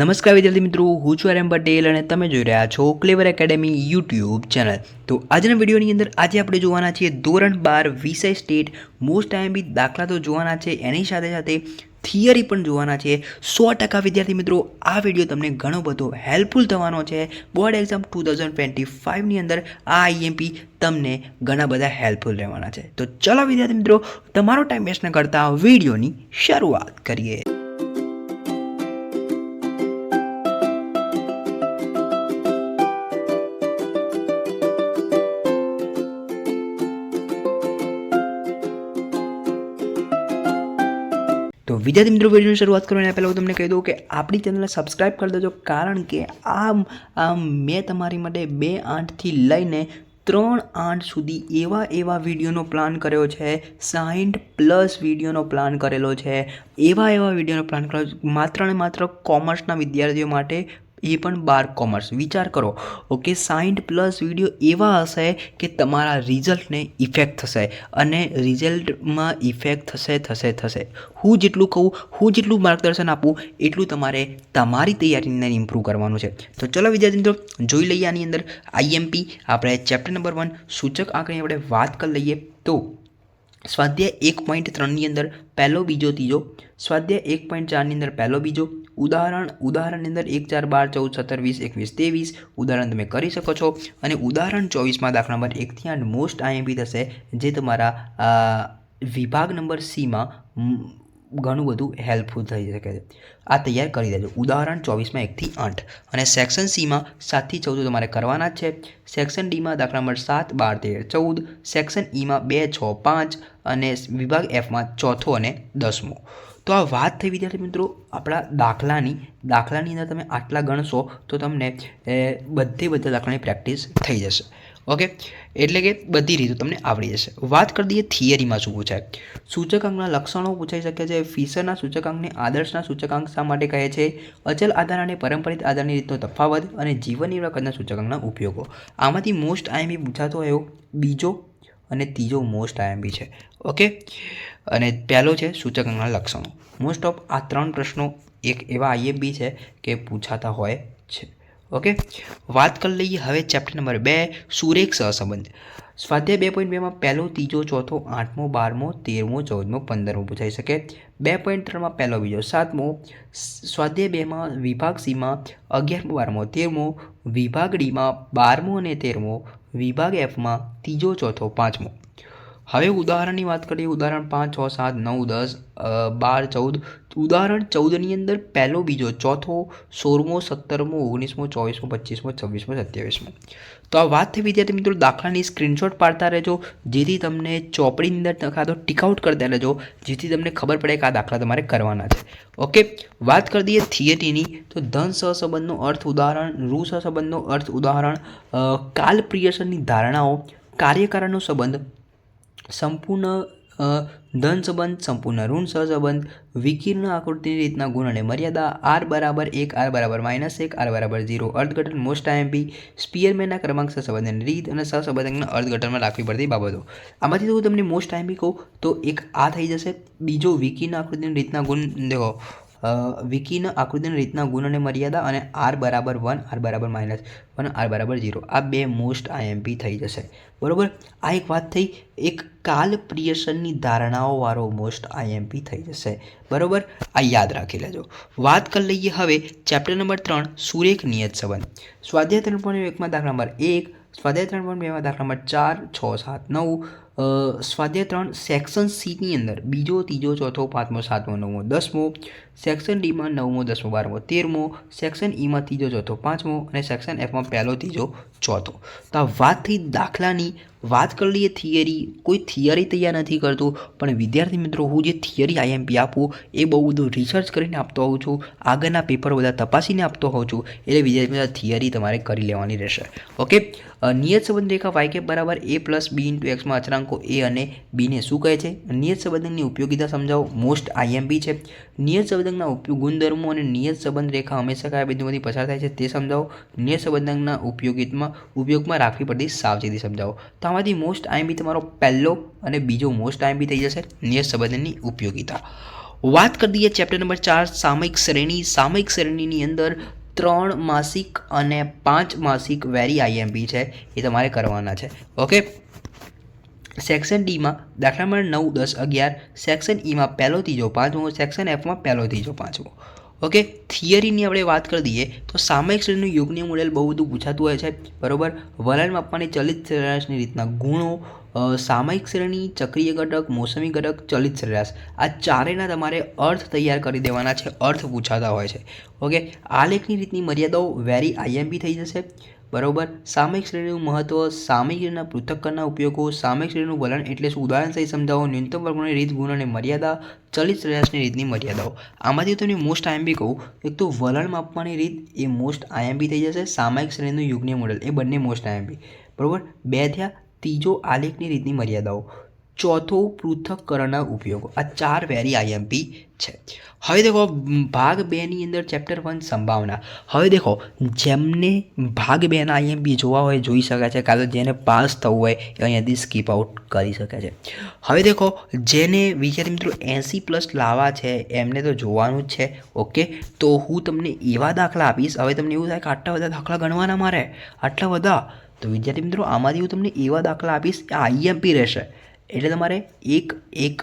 નમસ્કાર વિદ્યાર્થી મિત્રો, હું છું આરએમ પટેલ અને તમે જોઈ રહ્યા છો ક્લેવર એકેડેમી યુટ્યુબ ચેનલ તો આજના વિડીયોની અંદર આજે આપણે જોવાના છીએ ધોરણ બાર વિષય સ્ટેટ મોસ્ટ આઈએમબી દાખલા તો જોવાના છે, એની સાથે સાથે થિયરી પણ જોવાના છે. સો ટકા વિદ્યાર્થી મિત્રો, આ વીડિયો તમને ઘણો બધો હેલ્પફુલ થવાનો છે. Board exam two thousand twenty ફાઇવની અંદર આ આઈએમપી તમને ઘણા બધા હેલ્પફુલ રહેવાના છે. તો ચલો વિદ્યાર્થી મિત્રો, તમારો ટાઈમ વેસ્ટ ન કરતા વિડીયોની શરૂઆત કરીએ. વિદ્યાર્થી મિત્રો વિડીયોની શરૂઆત કરવાની પહેલાં હું તમને કહી દઉં કે આપણી ચેનલને સબસ્ક્રાઈબ કરી દેજો, કારણ કે આ મેં તમારી માટે બે આઠથી લઈને ત્રણ આઠ સુધી એવા એવા વિડીયોનો પ્લાન કર્યો છે સાઠ પ્લસ વિડીયોનો પ્લાન કરેલો છે. એવા એવા વિડીયોનો પ્લાન કર્યો માત્ર ને માત્ર કોમર્સના વિદ્યાર્થીઓ માટે એ પણ બાર કોમર્સ. વિચાર કરો, ઓકે સાઠ પ્લસ વીડિયો એવા હશે કે તમારા રિઝલ્ટને ઇફેક્ટ થશે અને રિઝલ્ટમાં ઇફેક્ટ થશે થશે થશે. હું જેટલું કહું, હું જેટલું માર્ગદર્શન આપું, એટલું તમારે તમારી તૈયારીને ઇમ્પ્રૂવ કરવાનું છે. તો ચલો વિદ્યાર્થી મિત્રો, જોઈ લઈએ આની અંદર આઈએમપી. આપણે ચેપ્ટર નંબર વન સૂચક આંકની આપણે વાત કરી લઈએ. તો સ્વાધ્યાય એક પોઈન્ટ ત્રણની અંદર પહેલો બીજો, ત્રીજો. સ્વાધ્યાય એક પોઈન્ટ ચારની અંદર પહેલો બીજો. ઉદાહરણ, ઉદાહરણની અંદર એક ચાર બાર ચૌદ સત્તર વીસ એકવીસ ત્રેવીસ ઉદાહરણ તમે કરી શકો છો. અને ઉદાહરણ ચોવીસમાં દાખલા નંબર એકથી આઠ મોસ્ટ આઈએમપી થશે, જે તમારા વિભાગ નંબર સીમાં ઘણું બધું હેલ્પફુલ થઈ શકે છે. આ તૈયાર કરી દેજો. ઉદાહરણ ચોવીસમાં એકથી આઠ. અને સેક્શન સીમાં સાતથી ચૌદ તમારે કરવાના જ છે. સેક્શન ડીમાં દાખલા નંબર સાત, બાર, તેર, ચૌદ. સેક્શન ઈમાં બે, છ, પાંચ. અને વિભાગ એફમાં ચોથો અને દસમો. તો આ વાત થઈ વિદ્યાર્થી મિત્રો આપણા દાખલાની. દાખલાની અંદર તમે આટલા ગણશો તો તમને બધે બધા દાખલાની પ્રેક્ટિસ થઈ જશે. ઓકે એટલે કે બધી રીતો તમને આવડી જશે. વાત કરી દઈએ થિયરીમાં શું પૂછાય. સૂચકાંકના લક્ષણો પૂછાઈ શકે છે. ફિશરના સૂચકાંકને આદર્શના સૂચકાંક શા માટે કહે છે? અચલ આધાર અને પરંપરિત આધારની રીતનો તફાવત અને જીવન નિર્વાહ કદના સૂચકાંકના ઉપયોગો. આમાંથી મોસ્ટ આઈએમપી પૂછાતો એવો બીજો અને ત્રીજો મોસ્ટ આઈએમપી છે. ઓકે અને પહેલો છે સૂચકના લક્ષણો. મોસ્ટ ઓફ આ ત્રણ પ્રશ્નો એક એવા આઈએમપી છે કે પૂછાતા હોય છે. ઓકે? વાત કરી લઈએ હવે ચેપ્ટર નંબર બે, સુરેખ સહસંબંધ. સ્વાધ્યાય બે પોઈન્ટ બેમાં પહેલો, ત્રીજો, ચોથો, આઠમો, બારમો, તેરમો, ચૌદમો, પંદરમો પૂછાઈ શકે. બે પોઈન્ટ ત્રણમાં પહેલો, બીજો, સાતમો. સ્વાધ્યાય બેમાં વિભાગ સીમાં અગિયારમો, બારમો, તેરમો. વિભાગ ડીમાં બારમો અને તેરમો. વિભાગ એફમાં ત્રીજો, ચોથો, પાંચમો. હવે ઉદાહરણની વાત કરીએ. ઉદાહરણ પાંચ, છ, સાત, નવ, દસ બાર, ચૌદ ઉદાહરણ ચૌદની અંદર પહેલો બીજો ચોથો, સોળમો, સત્તરમો, ઓગણીસમો, ચોવીસમો, પચીસમો, છવ્વીસમો, સત્યાવીસમો. તો આ વાત થઈ વિદ્યાર્થી મિત્રો દાખલાની સ્ક્રીનશોટ પાડતા રહેજો, જેથી તમને ચોપડીની અંદર કાં તો ટીકઆઉટ કરતા રહેજો, જેથી તમને ખબર પડે કે આ દાખલા તમારે કરવાના છે. ઓકે? વાત કરી દઈએ થિયટીની તો ધન સહસંબંધનો અર્થ ઉદાહરણ રૂ સહસંબંધનો અર્થ ઉદાહરણ કાલ પ્રિયસનની ધારણાઓ કાર્યકારણનો સંબંધ, સંપૂર્ણ ધન સંબંધ સંપૂર્ણ ઋણ સહસંબંધ, વિકિર્ણ આકૃતિની રીતના ગુણ અને મર્યાદા, આર બરાબર એક, આર બરાબર માઇનસ એક, આર બરાબર ઝીરો અર્થઘટન મોસ્ટ આઈએમપી સ્પિયરમેનના ક્રમાંક સહસંબંધની રીત અને સહસંબંધના અર્થઘટનમાં રાખવી પડતી બાબતો. આમાંથી તો હું તમને મોસ્ટ આઈએમપી કહું, તો એક આ થઈ જશે. બીજો વિકીના આકૃતિની રીતના ગુણ, દેખો વિકીના આકૃતિની રીતના ગુણ અને મર્યાદા અને આર બરાબર વન, આર બરાબર માઇનસ વન, આર બરાબર ઝીરો. આ બે મોસ્ટ આઈએમપી થઈ જશે. બરાબર? આ એક વાત થઈ, એક કાલ પ્રિયસનની ધારણાઓવાળો મોસ્ટ આઈએમપી થઈ જશે. બરાબર? આ યાદ રાખી લેજો. વાત કરી લઈએ હવે ચેપ્ટર નંબર ત્રણ, સુરેખ નિયત સંબંધ. સ્વાધ્યાય ત્રણ પોઈન્ટ એકમાં દાખલા નંબર એક, સ્વાધ્યાય ત્રણ પોઈન્ટ બેમાં દાખલા નંબર ચાર, છ, સાત, નવ સ્વાધ્યાય ત્રણ, સેક્શન સીની અંદર બીજો, ત્રીજો, ચોથો, પાંચમો, સાતમો, નવમો, દસમો સેક્શન ડીમાં નવમો, દસમો, બારમો, તેરમો, સેક્શન ઈમાં ત્રીજો, ચોથો, પાંચમો અને સેક્શન એફમાં પહેલો, ત્રીજો, ચોથો. તો આ વાત થઈ દાખલાની વાત કરી લઈએ, થિયરી. કોઈ થિયરી તૈયાર નથી કરતું, પણ વિદ્યાર્થી મિત્રો, હું જે થિયરી આઈએમપી આપું, એ બહુ બધું રિસર્ચ કરીને આપતો હોઉં છું, આગળના પેપર બધા તપાસીને આપતો હોઉં છું, એટલે વિદ્યાર્થી મિત્રો થિયરી તમારે કરી લેવાની રહેશે. ઓકે? નિયત સંબંધ રેખા વાય કે બરાબર એ પ્લસ બી ઇન્ટુ એક્સમાં અચરાંકો એ અને બીને શું કહે છે? નિયત સંબંધની ઉપયોગિતા સમજાવો. મોસ્ટ આઈએમપી છે. નિયત સંબંધના ગુણધર્મો અને નિયત સંબંધ રેખા હંમેશા કયા બિંદુમાંથી પસાર થાય છે તે સમજાવો. નિયત સંબંધના ઉપયોગિતમાં, ઉપયોગમાં રાખવી પડતી સાવચેતી સમજાવો. તો આમાંથી મોસ્ટ આઈએમપી તમારો પહેલો અને બીજો મોસ્ટ આઈએમપી થઈ જશે, નિયત સંબંધની ઉપયોગિતા. વાત કરી દઈએ ચેપ્ટર નંબર ચાર, સામયિક શ્રેણી. સામયિક શ્રેણીની અંદર ત્રણ માસિક અને પાંચ માસિક વેરી આઈએમપી છે, એ તમારે કરવાના છે. ઓકે સેક્શન ડીમાં દાખલા નંબર નવ, દસ, અગિયાર, સેક્શન ઈમાં પહેલો ત્રીજો, પાંચમો, સેક્શન એફમાં પહેલો ત્રીજો, પાંચમો. ઓકે? થિયરીની આપણે વાત કરી દઈએ તો સામાયિક શ્રેણીનું યોગની મોડેલ બહુ બધું પૂછાતું હોય છે, બરોબર? વલણ માપવાની ચલિત સરેરાશની રીતના ગુણો સામાયિક શ્રેણી ચક્રીય ઘટક, મોસમી ઘટક, ચલિત સરેરાશ. આ ચારેયના તમારે અર્થ તૈયાર કરી દેવાના છે, અર્થ પૂછાતા હોય છે. ઓકે? આલેખની રીતની મર્યાદાઓ વેરી આઈએમપી થઈ જશે. બરોબર? સામયિક શ્રેણીનું મહત્વ, સામયિક શ્રેણીના પૃથક્કરના ઉપયોગો, સામયિક શ્રેણીનું વલણ એટલે શું? ઉદાહરણ સહિત સમજાવો. ન્યૂનતમ વર્ગોની રીત, ગુણ અને મર્યાદા, ચલિત સરેરાશની રીતની મર્યાદાઓ. આમાંથી તમને મોસ્ટ આયમ્બી કહું. એક તો વલણ માપવાની રીત, એ મોસ્ટ આઈએમપી થઈ જશે. સામયિક શ્રેણીનું યુગની મોડેલ, એ બંને મોસ્ટ આઈએમપી બરાબર? બે થયા, ત્રીજો આલેખની રીતની મર્યાદાઓ. ચોથો પૃથક્કરણના ઉપયોગો. આ ચાર વેરી આઈએમપી છે. હવે દેખો, ભાગ બેની અંદર ચેપ્ટર વન સંભાવના. હવે દેખો, જેમને ભાગ બેના આઈએમપી જોવા હોય, જોઈ શકે છે, કાં તો જેને પાસ થવું હોય, એ અહીંયાથી સ્કીપ આઉટ કરી શકે છે. હવે દેખો, જેને, વિદ્યાર્થી મિત્રો, એંસી પ્લસ લાવવા છે, એમને તો જોવાનું જ છે, ઓકે? તો હું તમને એવા દાખલા આપીશ, હવે તમને એવું થાય કે આટલા બધા દાખલા ગણવાના મારે? આટલા બધા? તો વિદ્યાર્થી મિત્રો, આમાંથી હું તમને એવા દાખલા આપીશ આઈએમપી રહેશે. એટલે તમારે એક એક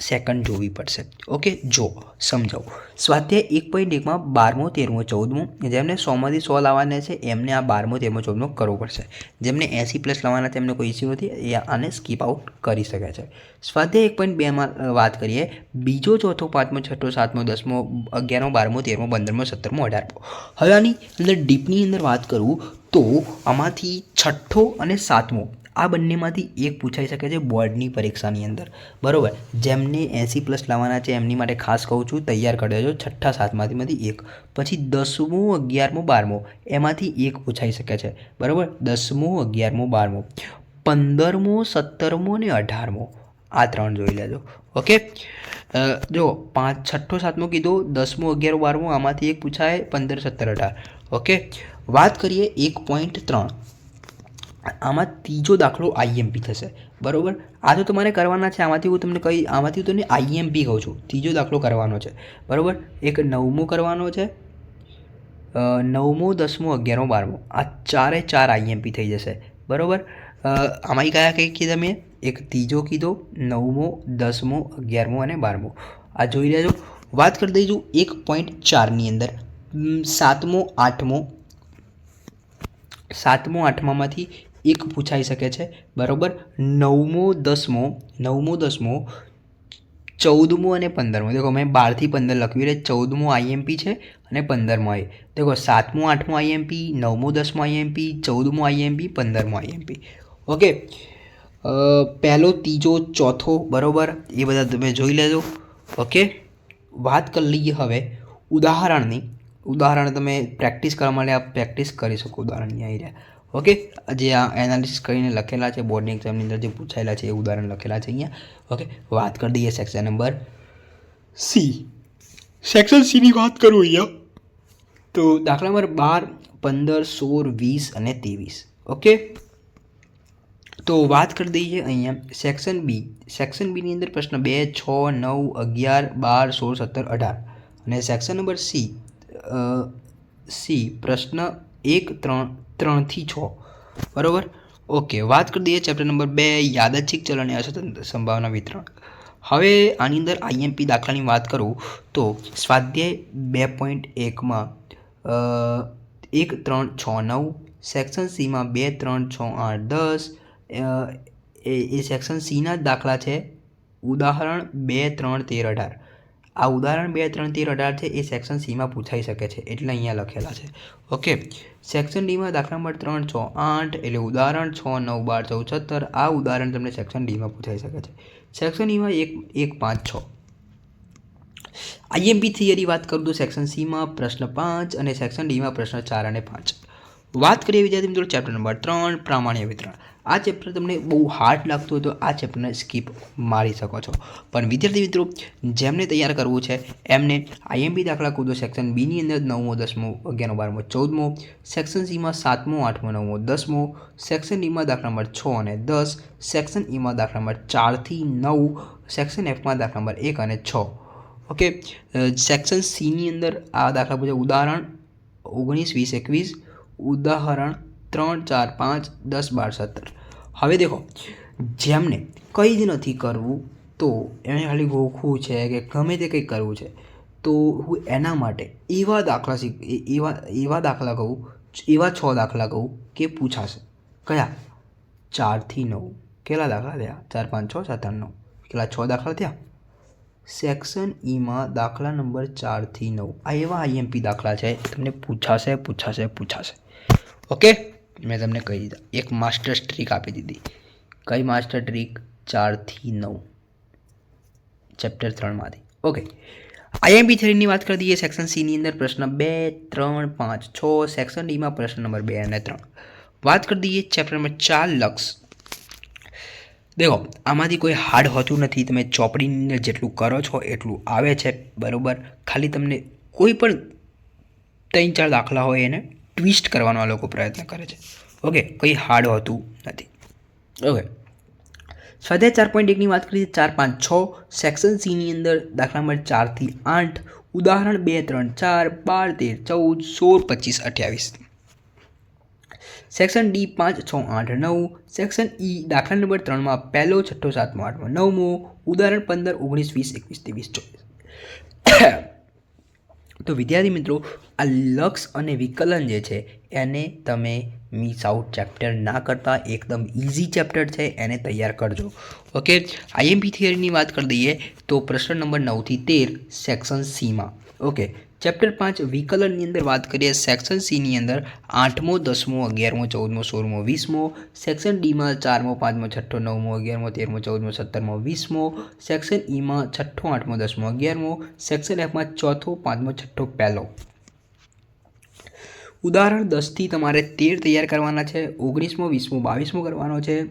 સેકન્ડ જોવી પડશે. ઓકે જો, સમજાવું. સ્વાધ્યાય એક પોઈન્ટ એકમાં બારમો, તેરમો, ચૌદમો, જેમને સોમાંથી સો લાવવાના છે, એમને આ બારમો, તેરમો, ચૌદમો કરવો પડશે. જેમને એંસી પ્લસ લાવવાના તેમને કોઈ ઇસ્યુ નથી, એ આને સ્કીપ આઉટ કરી શકે છે. સ્વાધ્યાય એક પોઈન્ટ બેમાં વાત કરીએ. બીજો, ચોથો, પાંચમો, છઠ્ઠો, સાતમો, દસમો, અગિયારમો, બારમો, તેરમો, પંદરમો, સત્તરમો, અઢારમો. હવે આની અંદર ડીપની અંદર વાત કરું તો આમાંથી છઠ્ઠો અને સાતમો આ બંનેમાંથી એક પૂછાઈ શકે છે બોર્ડની પરીક્ષાની અંદર. બરાબર? જેમને એંસી પ્લસ લાવવાના છે એમની માટે ખાસ કહું છું, તૈયાર કરી દેજો છઠ્ઠા સાતમાંથી એક. પછી દસમું, અગિયારમું, બારમું, એમાંથી એક પૂછાઈ શકે છે. બરાબર? દસમું, અગિયારમું, બારમું. પંદરમું, સત્તરમું ને અઢારમું. આ ત્રણ જોઈ લેજો. ઓકે? જો, પાંચ, છઠ્ઠો, સાતમો કીધો, દસમો અગિયાર બારમો, આમાંથી એક પૂછાય પંદર, સત્તર, અઢાર. ઓકે? વાત કરીએ એક પોઈન્ટ ત્રણ. આમાં ત્રીજો દાખલો આઈએમપી થશે. બરાબર? આ તો તમારે કરવાના છે. આમાંથી હું તમને કહી આમાંથી હું તમને આઈએમપી કહું છું. ત્રીજો દાખલો કરવાનો છે. બરાબર? એક નવમો કરવાનો છે. નવમો, દસમો, અગિયારમો, બારમો. આ ચારે ચાર આઈએમપી થઈ જશે. બરાબર? આમાંય કયા કંઈક કીધા મેં? એક ત્રીજો કીધો, નવમો, દસમો, અગિયારમો અને બારમો. આ જોઈ લેજો. વાત કરી દઈશું એક પોઈન્ટ ચારની અંદર. સાતમો, આઠમો. સાતમો, આઠમામાંથી એક પૂછાઈ શકે છે. બરાબર? નવમો, દસમો નવમો, દસમો, ચૌદમો અને પંદરમો. દેખો, મેં બારથી પંદર લખ્યું એટલે ચૌદમો આઈએમપી છે અને પંદરમો આઈ દેખો, સાતમો, આઠમો આઈએમપી નવમો, દસમો આઈએમપી ચૌદમો આઈએમપી પંદરમો આઈએમપી ઓકે? પહેલો, ત્રીજો, ચોથો, બરાબર? એ બધા તમે જોઈ લેજો. ઓકે? વાત કરી લઈએ હવે ઉદાહરણની. ઉદાહરણ તમે પ્રેક્ટિસ કરવા માટે આ પ્રેક્ટિસ કરી શકો ઉદાહરણની આવી રહ્યા. ઓકે જે આ એનાલિસિસ કરીને લખેલા છે બોર્ડની એક્ઝામની અંદર જે પૂછાયેલા છે, એ ઉદાહરણ લખેલા છે અહીંયા. ઓકે વાત કરી દઈએ સેક્શન નંબર સી સેક્શન સીની વાત કરું અહીંયા. તો દાખલા નંબર બાર, પંદર, સોળ, વીસ અને ત્રેવીસ. ઓકે તો વાત કરી દઈએ અહીંયા સેક્શન બી સેક્શન બીની અંદર પ્રશ્ન બે, છ, નવ, અગિયાર, બાર, સોળ, સત્તર, અઢાર. અને સેક્શન નંબર સી સી પ્રશ્ન એક, ત્રણ ત્રણથી છ. બરાબર? ઓકે, વાત કરી દઈએ ચેપ્ટર નંબર બે યાદચ્છિક ચલણ અને અસ્વતંત્ર સંભાવના વિતરણ. હવે આની અંદર આઈએમપી દાખલાની વાત કરું તો સ્વાધ્યાય બે પોઈન્ટ એકમાં એક, ત્રણ, છ, નવ સેક્શન સીમાં બે, ત્રણ, છ, આઠ, દસ એ સેક્શન સીના દાખલા છે. ઉદાહરણ બે, ત્રણ, તેર, અઢાર. આ ઉદાહરણ બે, ત્રણ તેર અઢાર છે, એ સેક્શન સીમાં પૂછાઈ શકે છે, એટલે અહીંયા લખેલા છે. ઓકે સેક્શન ડીમાં દાખલા નંબર ત્રણ, છ, આઠ, એટલે ઉદાહરણ છ, નવ, બાર, ચૌદ આ ઉદાહરણ તમને સેક્શન ડીમાં પૂછાઈ શકે છે. સેક્શન ડીમાં એક એક, પાંચ, છ. આઈએમપી થિયરી વાત કરું તો સેક્શન સીમાં પ્રશ્ન પાંચ અને સેક્શન ડીમાં પ્રશ્ન ચાર અને પાંચ. વાત કરીએ વિદ્યાર્થી મિત્રો ચેપ્ટર નંબર ત્રણ, પ્રામાણ્ય વિતરણ. આ ચેપ્ટર તમને બહુ હાર્ડ લાગતું હોય તો આ ચેપ્ટરને સ્કીપ મારી શકો છો. પણ વિદ્યાર્થી મિત્રો, જેમને તૈયાર કરવું છે, એમને આઈએમબી દાખલા કૂદો સેક્શન બીની અંદર નવમો, દસમો, અગિયારમો, બારમો, ચૌદમો સેક્શન સીમાં સાતમો, આઠમો, નવમો, દસમો સેક્શન ડીમાં દાખલા નંબર છ અને દસ સેક્શન ઈમાં દાખલા નંબર ચારથી નવ સેક્શન એફમાં દાખલા નંબર એક અને છ. ઓકે સેક્શન સીની અંદર આ દાખલા પૂછે ઉદાહરણ ઓગણીસ, વીસ, એકવીસ ઉદાહરણ ત્રણ, ચાર, પાંચ, દસ, બાર, સત્તર. હવે દેખો, જેમને કંઈ જ નથી કરવું, તો એને ખાલી ગોખવું છે કે ગમે તે કંઈ કરવું છે, તો હું એના માટે એવા દાખલા શીખ એવા એવા દાખલા કહું, એવા છ દાખલા કહું કે પૂછાશે. કયા? ચારથી નવ. કેટલા દાખલા થયા? ચાર, પાંચ, છ, સાત, આઠ, નવ. કેટલા છ દાખલા થયા? સેક્શન ઈમાં દાખલા નંબર ચારથી નવ. આ એવા આઈએમપી દાખલા છે, તમને પૂછાશે પૂછાશે પૂછાશે. ઓકે? મેં તમને કહી દીધા. એક માસ્ટર ટ્રીક આપી દીધી. કઈ માસ્ટર ટ્રીક? ચારથી નવ. ચેપ્ટર ત્રણમાંથી. ઓકે. આઈએમપી થ્રીની વાત કરી દઈએ. સેક્શન સીની અંદર પ્રશ્ન બે, ત્રણ, પાંચ, છ. સેક્શન ડીમાં પ્રશ્ન નંબર બે અને ત્રણ. વાત કરી દઈએ ચેપ્ટર નંબર ચાર, લક્ષ. દેખો, આમાંથી કોઈ હાર્ડ હોતું નથી. તમે ચોપડીની અંદર જેટલું કરો છો, એટલું આવે છે. બરાબર? ખાલી તમને કોઈ પણ ત્રણ ચાર દાખલા હોય એને ટ્વિસ્ટ કરવાનો આ લોકો પ્રયત્ન કરે છે. ઓકે કંઈ હાર્ડ હોતું નથી. ઓકે સ્વાધ્યાય ચાર પોઈન્ટ એકની વાત કરીએ ચાર, પાંચ, છ સેક્શન સીની અંદર દાખલા નંબર ચારથી આઠ, ઉદાહરણ બે, ત્રણ, ચાર, બાર, તેર, ચૌદ, સોળ, પચીસ, અઠ્યાવીસ. સેક્શન ડી પાંચ, છ, આઠ, નવ. સેક્શન ઈ દાખલા નંબર ત્રણમાં પહેલો, છઠ્ઠો, સાતમો, આઠમો, નવમો, ઉદાહરણ પંદર, ઓગણીસ, વીસ, એકવીસ, ત્રેવીસ, ચોવીસ. તો વિદ્યાર્થી મિત્રો, આ લક્ષ અને વિકલન જે છે, એને તમે મિસ આઉટ ચેપ્ટર ના કરતા, એકદમ ઇઝી ચેપ્ટર છે, એને તૈયાર કરજો. ઓકે આઈએમપી થિયરીની વાત કરી દઈએ, તો પ્રશ્ન નંબર નવથી તેર સેક્શન સીમાં ઓકે ચેપ્ટર પાંચ વિકલનની અંદર વાત કરીએ. સેક્શન સીની અંદર આઠમો, દસમો, અગિયારમો, ચૌદમો, સોળમો, વીસમો. સેક્શન ડીમાં ચારમો, પાંચમો, છઠ્ઠો, નવમો, અગિયારમો, તેરમો, ચૌદમો, સત્તરમો, વીસમો. સેક્શન ઈમાં છઠ્ઠો, આઠમો, દસમો, અગિયારમો. સેક્શન એફમાં ચોથો, પાંચમો, છઠ્ઠો, પહેલો. ઉદાહરણ દસથી તમારે તેર તૈયાર કરવાના છે. ઓગણીસમો, વીસમો, બાવીસમો કરવાનો છે.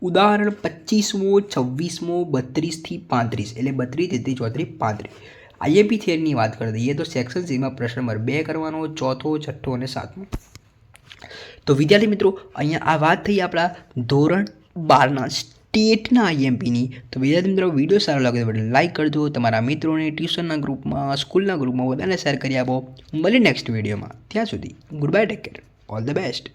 ઉદાહરણ પચીસમો છવ્વીસમો, બત્રીસથી પાંત્રીસ. એટલે બત્રીસ તેત્રીસ ચોત્રીસ, પાંત્રીસ. આઈએમપી થિયરીની વાત કરી દઈએ તો સેક્શન સીમાં પ્રશ્ન નંબર બે કરવાનો, ચોથો, છઠ્ઠો અને સાતમો. તો વિદ્યાર્થી મિત્રો, અહીંયા આ વાત થઈ આપણા ધોરણ બારના સ્ટેટના આઈએમપીની. તો વિદ્યાર્થી મિત્રો, વીડિયો સારો લાગે તો લાઈક કરજો, તમારા મિત્રોને ટ્યુશનના ગ્રુપમાં, સ્કૂલના ગ્રુપમાં બધાને શેર કરી આપો. મળી નેક્સ્ટ વિડીયોમાં. ત્યાં સુધી good bye take care all the best